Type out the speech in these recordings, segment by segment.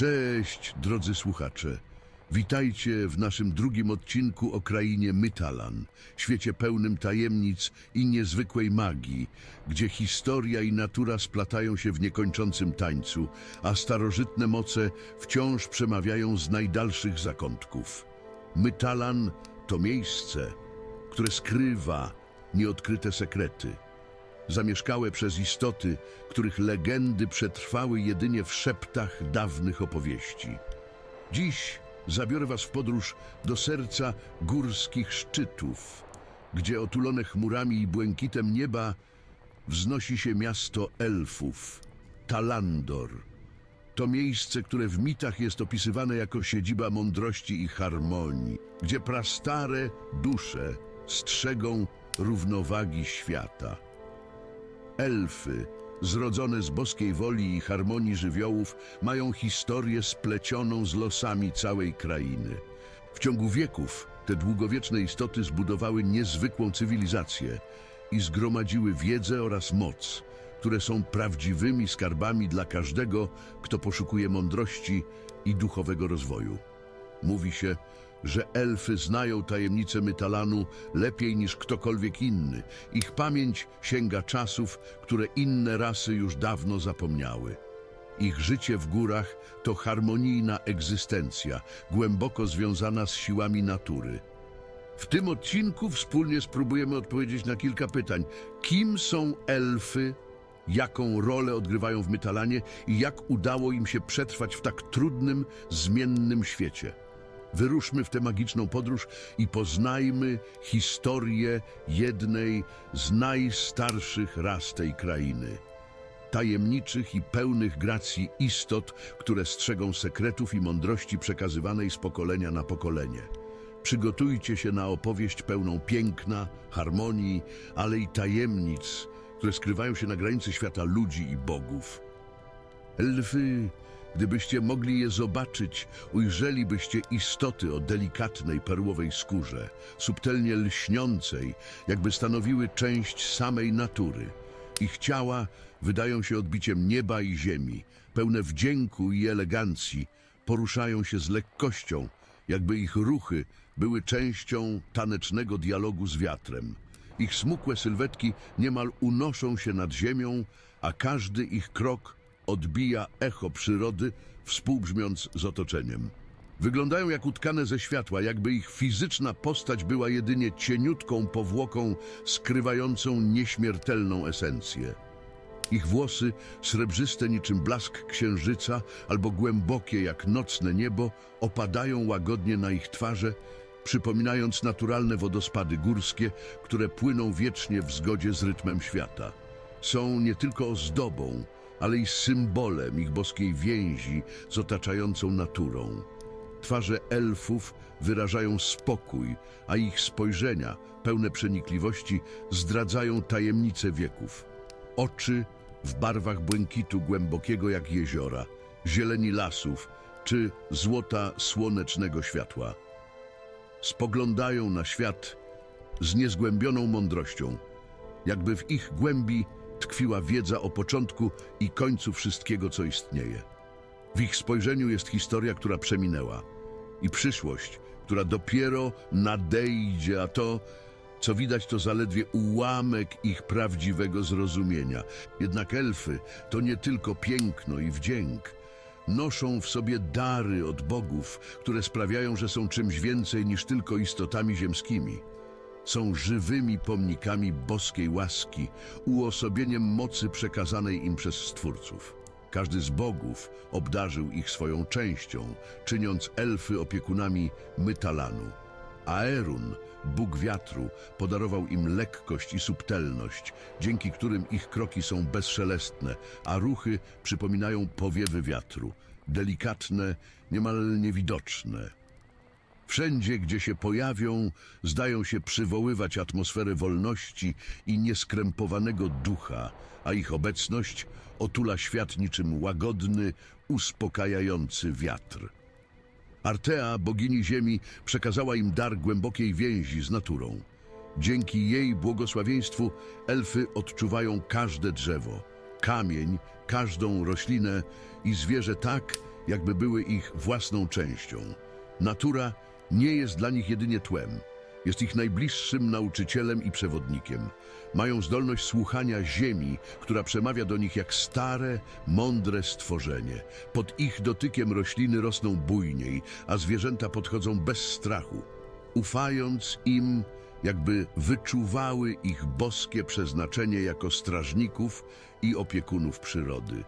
Cześć, drodzy słuchacze. Witajcie w naszym drugim odcinku o krainie Mytalan, świecie pełnym tajemnic i niezwykłej magii, gdzie historia i natura splatają się w niekończącym tańcu, a starożytne moce wciąż przemawiają z najdalszych zakątków. Mytalan to miejsce, które skrywa nieodkryte sekrety zamieszkałe przez istoty, których legendy przetrwały jedynie w szeptach dawnych opowieści. Dziś zabiorę Was w podróż do serca górskich szczytów, gdzie otulone chmurami i błękitem nieba wznosi się miasto elfów, Talandor. To miejsce, które w mitach jest opisywane jako siedziba mądrości i harmonii, gdzie prastare dusze strzegą równowagi świata. Elfy, zrodzone z boskiej woli i harmonii żywiołów, mają historię splecioną z losami całej krainy. W ciągu wieków te długowieczne istoty zbudowały niezwykłą cywilizację i zgromadziły wiedzę oraz moc, które są prawdziwymi skarbami dla każdego, kto poszukuje mądrości i duchowego rozwoju. Mówi się, że elfy znają tajemnice Mytalanu lepiej niż ktokolwiek inny. Ich pamięć sięga czasów, które inne rasy już dawno zapomniały. Ich życie w górach to harmonijna egzystencja, głęboko związana z siłami natury. W tym odcinku wspólnie spróbujemy odpowiedzieć na kilka pytań. Kim są elfy? Jaką rolę odgrywają w Mytalanie i jak udało im się przetrwać w tak trudnym, zmiennym świecie? Wyruszmy w tę magiczną podróż i poznajmy historię jednej z najstarszych ras tej krainy. Tajemniczych i pełnych gracji istot, które strzegą sekretów i mądrości przekazywanej z pokolenia na pokolenie. Przygotujcie się na opowieść pełną piękna, harmonii, ale i tajemnic, które skrywają się na granicy świata ludzi i bogów. Elfy, gdybyście mogli je zobaczyć, ujrzelibyście istoty o delikatnej perłowej skórze, subtelnie lśniącej, jakby stanowiły część samej natury. Ich ciała wydają się odbiciem nieba i ziemi, pełne wdzięku i elegancji, poruszają się z lekkością, jakby ich ruchy były częścią tanecznego dialogu z wiatrem. Ich smukłe sylwetki niemal unoszą się nad ziemią, a każdy ich krok odbija echo przyrody, współbrzmiąc z otoczeniem. Wyglądają jak utkane ze światła, jakby ich fizyczna postać była jedynie cieniutką powłoką skrywającą nieśmiertelną esencję. Ich włosy, srebrzyste niczym blask księżyca albo głębokie jak nocne niebo, opadają łagodnie na ich twarze, przypominając naturalne wodospady górskie, które płyną wiecznie w zgodzie z rytmem świata. Są nie tylko ozdobą, ale i symbolem ich boskiej więzi z otaczającą naturą. Twarze elfów wyrażają spokój, a ich spojrzenia, pełne przenikliwości, zdradzają tajemnice wieków. Oczy w barwach błękitu głębokiego jak jeziora, zieleni lasów czy złota słonecznego światła. Spoglądają na świat z niezgłębioną mądrością, jakby w ich głębi tkwiła wiedza o początku i końcu wszystkiego, co istnieje. W ich spojrzeniu jest historia, która przeminęła i przyszłość, która dopiero nadejdzie, a to, co widać, to zaledwie ułamek ich prawdziwego zrozumienia. Jednak elfy to nie tylko piękno i wdzięk. Noszą w sobie dary od bogów, które sprawiają, że są czymś więcej niż tylko istotami ziemskimi. Są żywymi pomnikami boskiej łaski, uosobieniem mocy przekazanej im przez Stwórców. Każdy z bogów obdarzył ich swoją częścią, czyniąc elfy opiekunami Mytalanu. Aerun, bóg wiatru, podarował im lekkość i subtelność, dzięki którym ich kroki są bezszelestne, a ruchy przypominają powiewy wiatru, delikatne, niemal niewidoczne. Wszędzie, gdzie się pojawią, zdają się przywoływać atmosferę wolności i nieskrępowanego ducha, a ich obecność otula świat niczym łagodny, uspokajający wiatr. Artea, bogini ziemi, przekazała im dar głębokiej więzi z naturą. Dzięki jej błogosławieństwu elfy odczuwają każde drzewo, kamień, każdą roślinę i zwierzę tak, jakby były ich własną częścią. Natura nie jest dla nich jedynie tłem. Jest ich najbliższym nauczycielem i przewodnikiem. Mają zdolność słuchania ziemi, która przemawia do nich jak stare, mądre stworzenie. Pod ich dotykiem rośliny rosną bujniej, a zwierzęta podchodzą bez strachu. Ufając im, jakby wyczuwały ich boskie przeznaczenie jako strażników i opiekunów przyrody.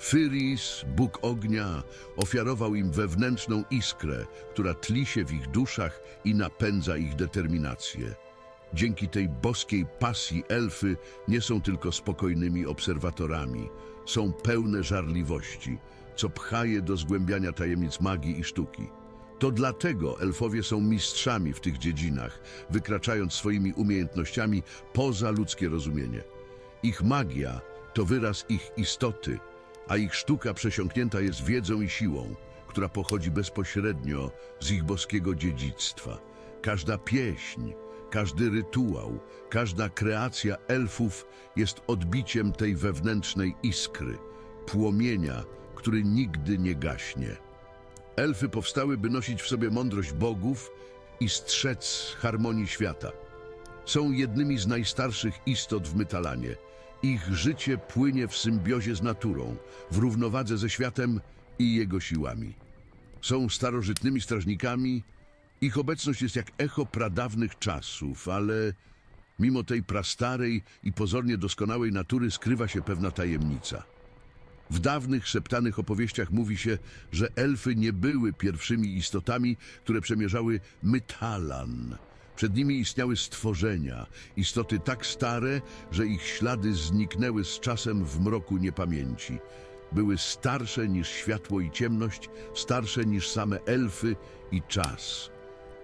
Fyris, Bóg ognia, ofiarował im wewnętrzną iskrę, która tli się w ich duszach i napędza ich determinację. Dzięki tej boskiej pasji elfy nie są tylko spokojnymi obserwatorami, są pełne żarliwości, co pcha je do zgłębiania tajemnic magii i sztuki. To dlatego elfowie są mistrzami w tych dziedzinach, wykraczając swoimi umiejętnościami poza ludzkie rozumienie. Ich magia to wyraz ich istoty, a ich sztuka przesiąknięta jest wiedzą i siłą, która pochodzi bezpośrednio z ich boskiego dziedzictwa. Każda pieśń, każdy rytuał, każda kreacja elfów jest odbiciem tej wewnętrznej iskry, płomienia, który nigdy nie gaśnie. Elfy powstały, by nosić w sobie mądrość bogów i strzec harmonii świata. Są jednymi z najstarszych istot w Mytalanie. Ich życie płynie w symbiozie z naturą, w równowadze ze światem i jego siłami. Są starożytnymi strażnikami, ich obecność jest jak echo pradawnych czasów, ale mimo tej prastarej i pozornie doskonałej natury skrywa się pewna tajemnica. W dawnych szeptanych opowieściach mówi się, że elfy nie były pierwszymi istotami, które przemierzały Mytalan. Przed nimi istniały stworzenia, istoty tak stare, że ich ślady zniknęły z czasem w mroku niepamięci. Były starsze niż światło i ciemność, starsze niż same elfy i czas.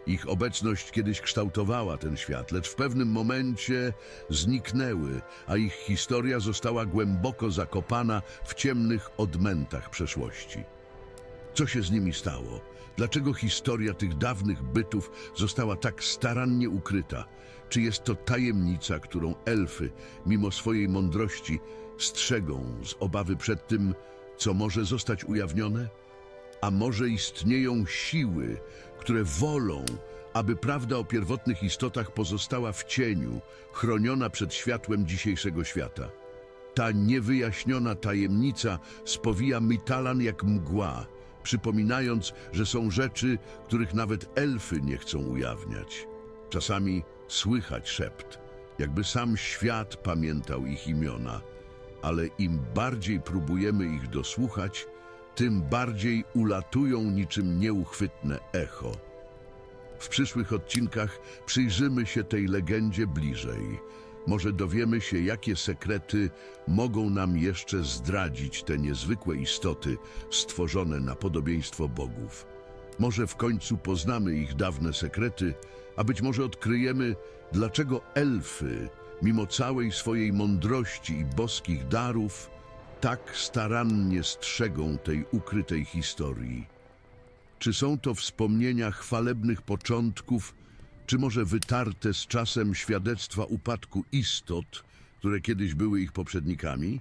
Ich obecność kiedyś kształtowała ten świat, lecz w pewnym momencie zniknęły, a ich historia została głęboko zakopana w ciemnych odmętach przeszłości. Co się z nimi stało? Dlaczego historia tych dawnych bytów została tak starannie ukryta? Czy jest to tajemnica, którą elfy, mimo swojej mądrości, strzegą z obawy przed tym, co może zostać ujawnione? A może istnieją siły, które wolą, aby prawda o pierwotnych istotach pozostała w cieniu, chroniona przed światłem dzisiejszego świata? Ta niewyjaśniona tajemnica spowija Mitalan jak mgła, przypominając, że są rzeczy, których nawet elfy nie chcą ujawniać. Czasami słychać szept, jakby sam świat pamiętał ich imiona, ale im bardziej próbujemy ich dosłuchać, tym bardziej ulatują niczym nieuchwytne echo. W przyszłych odcinkach przyjrzymy się tej legendzie bliżej. Może dowiemy się, jakie sekrety mogą nam jeszcze zdradzić te niezwykłe istoty stworzone na podobieństwo bogów. Może w końcu poznamy ich dawne sekrety, a być może odkryjemy, dlaczego elfy, mimo całej swojej mądrości i boskich darów, tak starannie strzegą tej ukrytej historii. Czy są to wspomnienia chwalebnych początków, czy może wytarte z czasem świadectwa upadku istot, które kiedyś były ich poprzednikami?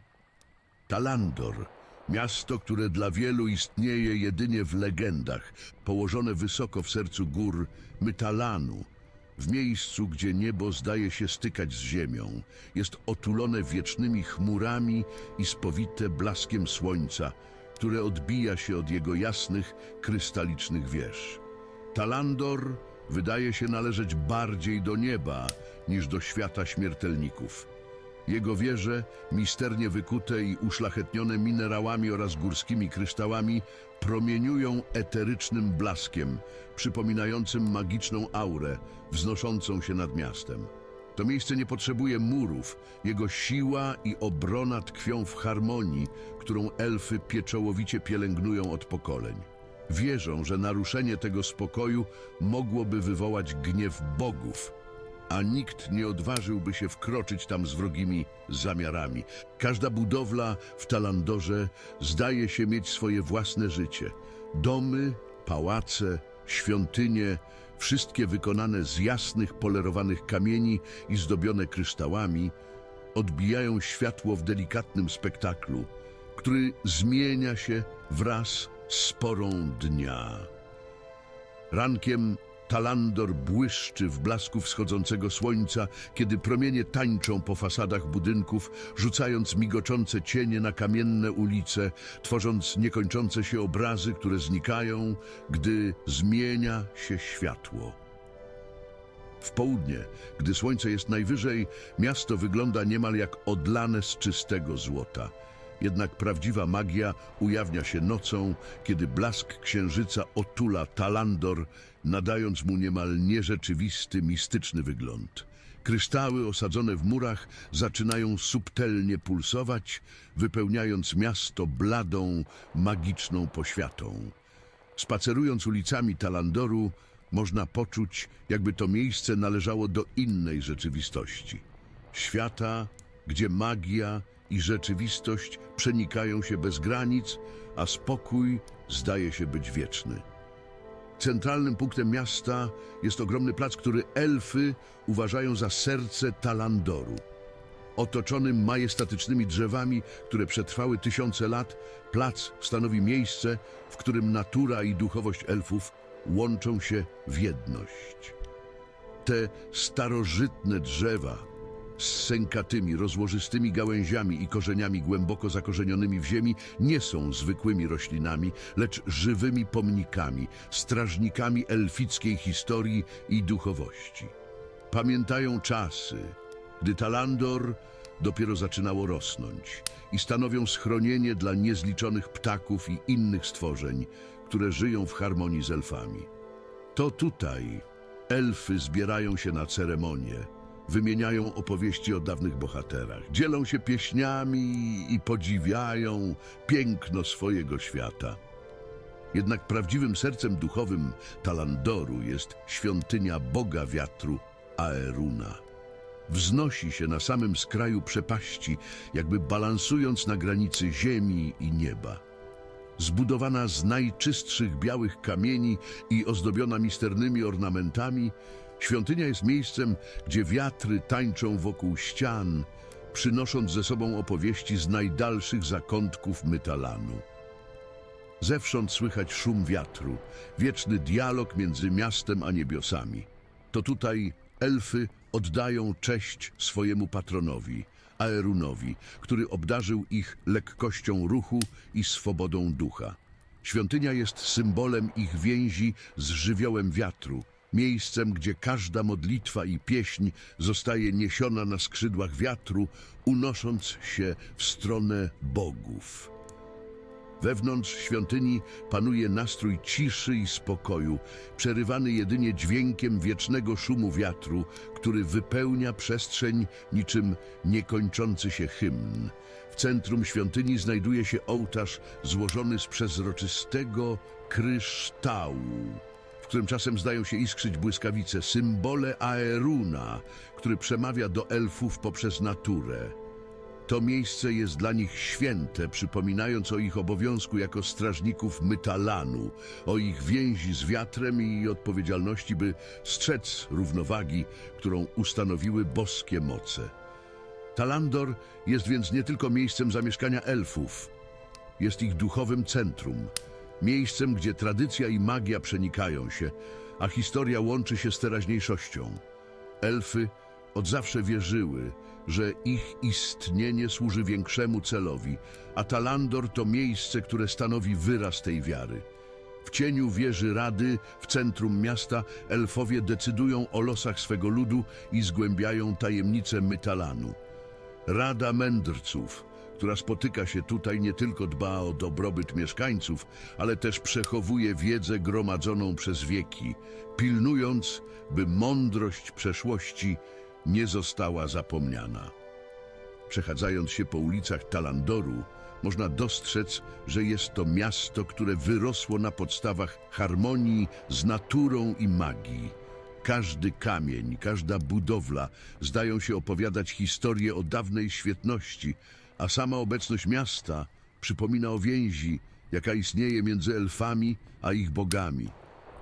Talandor, miasto, które dla wielu istnieje jedynie w legendach, położone wysoko w sercu gór Mytalanu, w miejscu, gdzie niebo zdaje się stykać z ziemią, jest otulone wiecznymi chmurami i spowite blaskiem słońca, które odbija się od jego jasnych, krystalicznych wież. Talandor wydaje się należeć bardziej do nieba niż do świata śmiertelników. Jego wieże, misternie wykute i uszlachetnione minerałami oraz górskimi kryształami, promieniują eterycznym blaskiem, przypominającym magiczną aurę wznoszącą się nad miastem. To miejsce nie potrzebuje murów, jego siła i obrona tkwią w harmonii, którą elfy pieczołowicie pielęgnują od pokoleń. Wierzą, że naruszenie tego spokoju mogłoby wywołać gniew bogów, a nikt nie odważyłby się wkroczyć tam z wrogimi zamiarami. Każda budowla w Talandorze zdaje się mieć swoje własne życie. Domy, pałace, świątynie, wszystkie wykonane z jasnych, polerowanych kamieni i zdobione kryształami, odbijają światło w delikatnym spektaklu, który zmienia się wraz z porą dnia. Rankiem Talandor błyszczy w blasku wschodzącego słońca, kiedy promienie tańczą po fasadach budynków, rzucając migoczące cienie na kamienne ulice, tworząc niekończące się obrazy, które znikają, gdy zmienia się światło. W południe, gdy słońce jest najwyżej, miasto wygląda niemal jak odlane z czystego złota. Jednak prawdziwa magia ujawnia się nocą, kiedy blask księżyca otula Talandor, nadając mu niemal nierzeczywisty, mistyczny wygląd. Kryształy osadzone w murach zaczynają subtelnie pulsować, wypełniając miasto bladą, magiczną poświatą. Spacerując ulicami Talandoru, można poczuć, jakby to miejsce należało do innej rzeczywistości. Świata, gdzie magia i rzeczywistość przenikają się bez granic, a spokój zdaje się być wieczny. Centralnym punktem miasta jest ogromny plac, który elfy uważają za serce Talandoru. Otoczony majestatycznymi drzewami, które przetrwały tysiące lat, plac stanowi miejsce, w którym natura i duchowość elfów łączą się w jedność. Te starożytne drzewa z sękatymi, rozłożystymi gałęziami i korzeniami głęboko zakorzenionymi w ziemi nie są zwykłymi roślinami, lecz żywymi pomnikami, strażnikami elfickiej historii i duchowości. Pamiętają czasy, gdy Talandor dopiero zaczynało rosnąć i stanowią schronienie dla niezliczonych ptaków i innych stworzeń, które żyją w harmonii z elfami. To tutaj elfy zbierają się na ceremonię, wymieniają opowieści o dawnych bohaterach, dzielą się pieśniami i podziwiają piękno swojego świata. Jednak prawdziwym sercem duchowym Talandoru jest świątynia Boga Wiatru Aeruna. Wznosi się na samym skraju przepaści, jakby balansując na granicy ziemi i nieba. Zbudowana z najczystszych białych kamieni i ozdobiona misternymi ornamentami, świątynia jest miejscem, gdzie wiatry tańczą wokół ścian, przynosząc ze sobą opowieści z najdalszych zakątków Mytalanu. Zewsząd słychać szum wiatru, wieczny dialog między miastem a niebiosami. To tutaj elfy oddają cześć swojemu patronowi, Aerunowi, który obdarzył ich lekkością ruchu i swobodą ducha. Świątynia jest symbolem ich więzi z żywiołem wiatru, miejscem, gdzie każda modlitwa i pieśń zostaje niesiona na skrzydłach wiatru, unosząc się w stronę bogów. Wewnątrz świątyni panuje nastrój ciszy i spokoju, przerywany jedynie dźwiękiem wiecznego szumu wiatru, który wypełnia przestrzeń niczym niekończący się hymn. W centrum świątyni znajduje się ołtarz złożony z przezroczystego kryształu, w którym czasem zdają się iskrzyć błyskawice, symbole Aeruna, który przemawia do elfów poprzez naturę. To miejsce jest dla nich święte, przypominając o ich obowiązku jako strażników Mytalanu, o ich więzi z wiatrem i odpowiedzialności, by strzec równowagi, którą ustanowiły boskie moce. Talandor jest więc nie tylko miejscem zamieszkania elfów, jest ich duchowym centrum, miejscem, gdzie tradycja i magia przenikają się, a historia łączy się z teraźniejszością. Elfy od zawsze wierzyły, że ich istnienie służy większemu celowi, a Talandor to miejsce, które stanowi wyraz tej wiary. W cieniu wieży Rady, w centrum miasta, elfowie decydują o losach swego ludu i zgłębiają tajemnice Mytalanu. Rada Mędrców, która spotyka się tutaj, nie tylko dba o dobrobyt mieszkańców, ale też przechowuje wiedzę gromadzoną przez wieki, pilnując, by mądrość przeszłości nie została zapomniana. Przechadzając się po ulicach Talandoru, można dostrzec, że jest to miasto, które wyrosło na podstawach harmonii z naturą i magii. Każdy kamień, każda budowla zdają się opowiadać historię o dawnej świetności, a sama obecność miasta przypomina o więzi, jaka istnieje między elfami a ich bogami.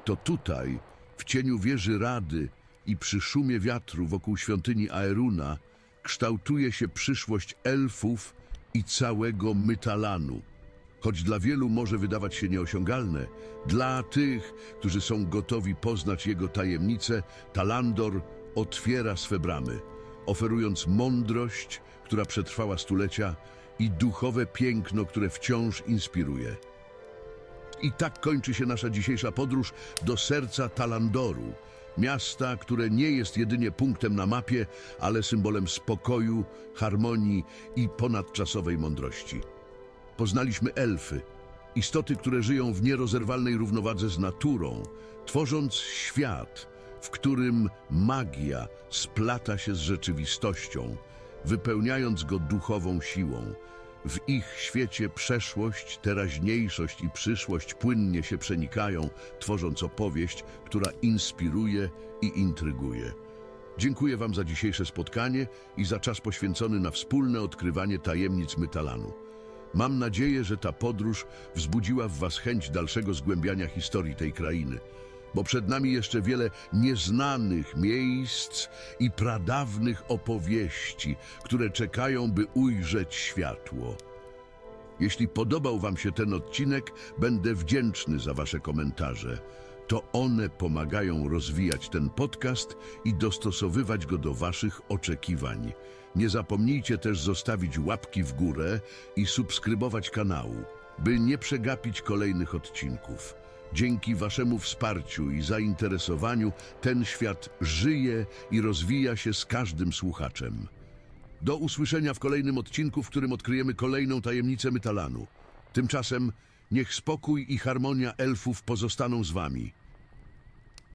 To tutaj, w cieniu wieży Rady i przy szumie wiatru wokół świątyni Aeruna, kształtuje się przyszłość elfów i całego Mytalanu. choć dla wielu może wydawać się nieosiągalne, dla tych, którzy są gotowi poznać jego tajemnice, Talandor otwiera swe bramy, oferując mądrość, która przetrwała stulecia i duchowe piękno, które wciąż inspiruje. I tak kończy się nasza dzisiejsza podróż do serca Talandoru, miasta, które nie jest jedynie punktem na mapie, ale symbolem spokoju, harmonii i ponadczasowej mądrości. Poznaliśmy elfy, istoty, które żyją w nierozerwalnej równowadze z naturą, tworząc świat, w którym magia splata się z rzeczywistością, wypełniając go duchową siłą. W ich świecie przeszłość, teraźniejszość i przyszłość płynnie się przenikają, tworząc opowieść, która inspiruje i intryguje. Dziękuję Wam za dzisiejsze spotkanie i za czas poświęcony na wspólne odkrywanie tajemnic Mytalanu. Mam nadzieję, że ta podróż wzbudziła w Was chęć dalszego zgłębiania historii tej krainy, bo przed nami jeszcze wiele nieznanych miejsc i pradawnych opowieści, które czekają, by ujrzeć światło. Jeśli podobał Wam się ten odcinek, będę wdzięczny za Wasze komentarze. To one pomagają rozwijać ten podcast i dostosowywać go do Waszych oczekiwań. Nie zapomnijcie też zostawić łapki w górę i subskrybować kanału, by nie przegapić kolejnych odcinków. Dzięki Waszemu wsparciu i zainteresowaniu ten świat żyje i rozwija się z każdym słuchaczem. Do usłyszenia w kolejnym odcinku, w którym odkryjemy kolejną tajemnicę Mytalanu. Tymczasem niech spokój i harmonia elfów pozostaną z wami.